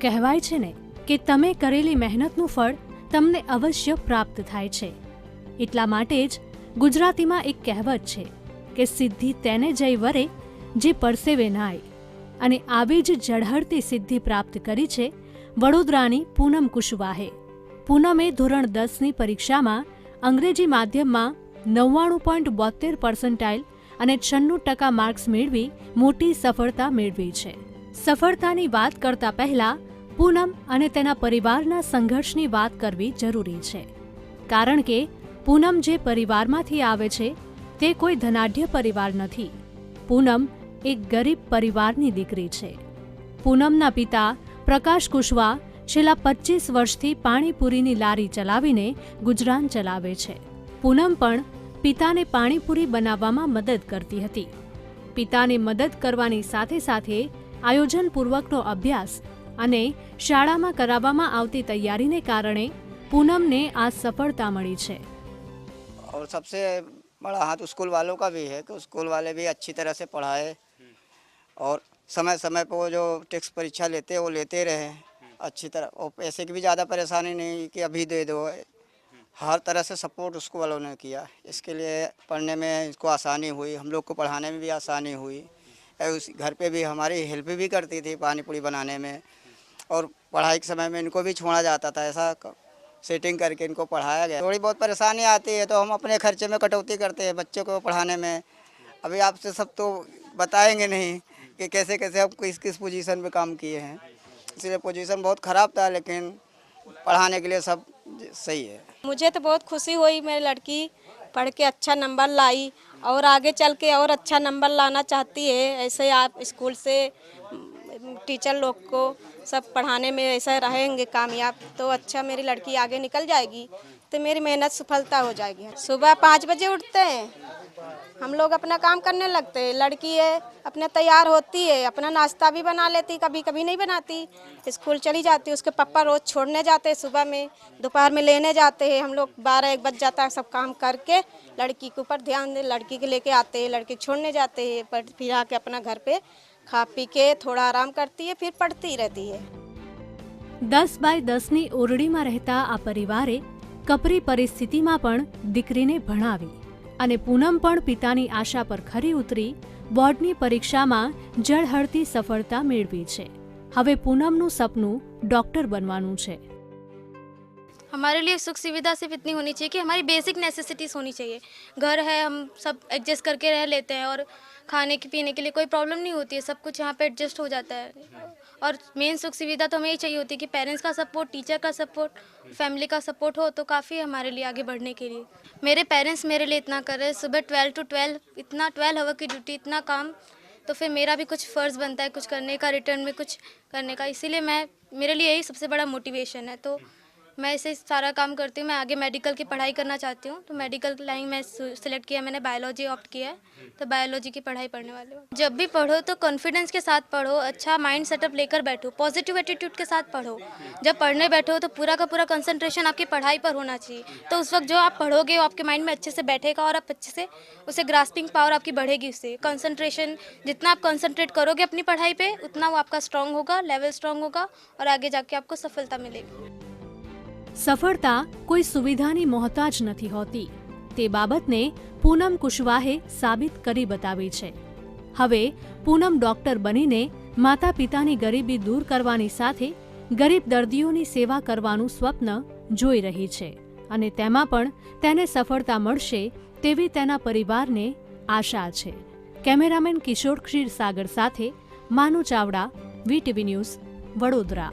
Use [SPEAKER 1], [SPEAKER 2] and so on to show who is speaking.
[SPEAKER 1] કહેવાય છે ને કે તમે કરેલી મહેનતનું ફળ તમને અવશ્ય પ્રાપ્ત થાય છે. એટલા માટે જ ગુજરાતીમાં એક કહેવત છે કે સિદ્ધિ તેને જઈ વરે જે પરસેવે નાય. અને આવી જ ઝળહળતી સિદ્ધિ પ્રાપ્ત કરી છે વડોદરાની પૂનમ કુશવાહે. પૂનમે ધોરણ દસની પરીક્ષામાં અંગ્રેજી માધ્યમમાં નવ્વાણું પોઈન્ટ બોતેર પર્સન્ટાઇલ અને છન્નું ટકા માર્ક્સ મેળવી મોટી સફળતા મેળવી છે. સફળતાની વાત કરતા પહેલા પૂનમ અને તેના પરિવારના સંઘર્ષની વાત કરવી જરૂરી છે. કારણ કે, પૂનમ જે પરિવારમાંથી આવે છે, તે કોઈ ધનાઢ્ય પરિવાર નથી. પૂનમ એક ગરીબ પરિવારની દીકરી છે. પૂનમના પિતા પ્રકાશ કુશવા છેલ્લા પચીસ વર્ષથી પાણીપુરીની લારી ચલાવીને ગુજરાન ચલાવે છે. પૂનમ પણ પિતાને પાણીપુરી બનાવવામાં મદદ કરતી હતી. પિતાને મદદ કરવાની સાથે સાથે આયોજનપૂર્વકનો અભ્યાસ અને શાળામાં કરાવવામાં આવતી તૈયારીને કારણે પૂનમને આ સફળતા મળી છે
[SPEAKER 2] और सबसे बड़ा हाथ स्कूल वालों का भी है कि स्कूल वाले भी अच्छी तरह से पढ़ाए और समय समय पर वो जो टेक्स्ट परीक्षा लेते हैं वो लेते रहे अच्छी तरह और पैसे की भी ज़्यादा परेशानी नहीं कि अभी दे दो हर तरह से सपोर्ट स्कूल वालों ने किया इसके लिए पढ़ने में इसको आसानी हुई हम लोग को पढ़ाने में भी आसानी हुई और उस घर पे भी हमारी हेल्प भी करती थी पानी पूरी बनाने में और पढ़ाई के समय में इनको भी छोड़ा जाता था, ऐसा सेटिंग करके इनको पढ़ाया गया। थोड़ी बहुत परेशानी आती है तो हम अपने खर्चे में कटौती करते हैं बच्चों को पढ़ाने में। अभी आपसे सब तो बताएँगे नहीं कि कैसे कैसे हम किस किस पोजीशन पे काम किए हैं। इसलिए पोजीशन बहुत ख़राब था, लेकिन पढ़ाने के लिए सब सही है।
[SPEAKER 3] मुझे तो बहुत खुशी हुई, मेरी लड़की पढ़ के अच्छा नंबर लाई और आगे चल के और अच्छा नंबर लाना चाहती है, ऐसे आप स्कूल से टीचर लोग को सब पढ़ाने में ऐसा रहेंगे कामयाब तो अच्छा मेरी लड़की आगे निकल जाएगी तो मेरी मेहनत सफलता हो जाएगी। सुबह पाँच बजे उठते हैं, हम लोग अपना काम करने लगते हैं। लड़की है, अपने तैयार होती है, अपना नाश्ता भी बना लेती कभी कभी नहीं बनाती। स्कूल चली जाती उसके पापा रोज़ छोड़ने जाते हैं सुबह में, दोपहर में लेने जाते हैं। हम लोग बारह एक बज जाता है सब काम करके, लड़की के ऊपर ध्यान दे, लड़की के लेके आते हैं, लड़की छोड़ने जाते हैं, पर फिर आके अपना घर पे खा पी के थोड़ा आराम करती है फिर पढ़ती रहती है
[SPEAKER 1] દસ બાય દસની ઓરડીમાં રહેતા આ પરિવારે કપરી પરિસ્થિતિમાં પણ દીકરીને ભણાવી અને પૂનમ પણ પિતાની આશા પર ખરી ઉતરી બોર્ડની પરીક્ષામાં જળહળતી સફળતા મેળવી છે હવે પૂનમનું સપનું ડોક્ટર બનવાનું છે
[SPEAKER 4] हमारे लिए सुख सुविधा सिर्फ़ इतनी होनी चाहिए कि हमारी बेसिक नेसेसिटीज़ होनी चाहिए। घर है, हम सब एडजस्ट करके रह लेते हैं और खाने की, पीने के लिए कोई प्रॉब्लम नहीं होती है। सब कुछ यहाँ पे एडजस्ट हो जाता है। और मेन सुख सुविधा तो हमें यही चाहिए होती है कि पेरेंट्स का सपोर्ट टीचर का सपोर्ट फैमिली का सपोर्ट हो तो काफ़ी है हमारे लिए आगे बढ़ने के लिए। मेरे पेरेंट्स मेरे लिए इतना कर रहे हैं। सुबह ट्वेल्व टू ट्वेल्व इतना ट्वेल्व आवर की ड्यूटी इतना काम तो फिर मेरा भी कुछ फ़र्ज़ बनता है कुछ करने का रिटर्न में कुछ करने का। इसीलिए मैं, मेरे लिए यही सबसे बड़ा मोटिवेशन है। तो मैं ऐसे सारा काम करती हूँ, मैं आगे मेडिकल की पढ़ाई करना चाहती हूँ तो मेडिकल लाइन में सिलेक्ट किया मैंने बायोलॉजी ऑप्ट किया है तो बायोलॉजी की पढ़ाई पढ़ने वाली हूँ। जब भी पढ़ो तो कॉन्फिडेंस के साथ पढ़ो अच्छा माइंड सेटअप लेकर बैठो पॉजिटिव एटीट्यूड के साथ पढ़ो। जब पढ़ने बैठो तो पूरा का पूरा कंसंट्रेशन आपकी पढ़ाई पर होना चाहिए। तो उस वक्त जो आप पढ़ोगे, वो आपके माइंड में अच्छे से बैठेगा और आप अच्छे से उसे ग्रास्पिंग पावर आपकी बढ़ेगी उससे। कंसंट्रेशन जितना आप कंसंट्रेट करोगे अपनी पढ़ाई पे, उतना वो आपका स्ट्रांग होगा लेवल स्ट्रांग होगा और आगे जाके आपको सफलता मिलेगी।
[SPEAKER 1] સફળતા કોઈ સુવિધાની મોહતાજ નથી હોતી. તે બાબતને પૂનમ કુશવાહે સાબિત કરી બતાવી છે. હવે પૂનમ ડોક્ટર બનીને માતા પિતાની ગરીબી દૂર કરવાની સાથે ગરીબ દર્દીઓની સેવા કરવાનું સ્વપ્ન જોઈ રહી છે અને તેમાં પણ તેને સફળતા મળશે તેવી તેના પરિવારને આશા છે. કેમેરામેન કિશોર ક્ષીરસાગર સાથે માનુ ચાવડા વીટીવી ન્યૂઝ, વડોદરા.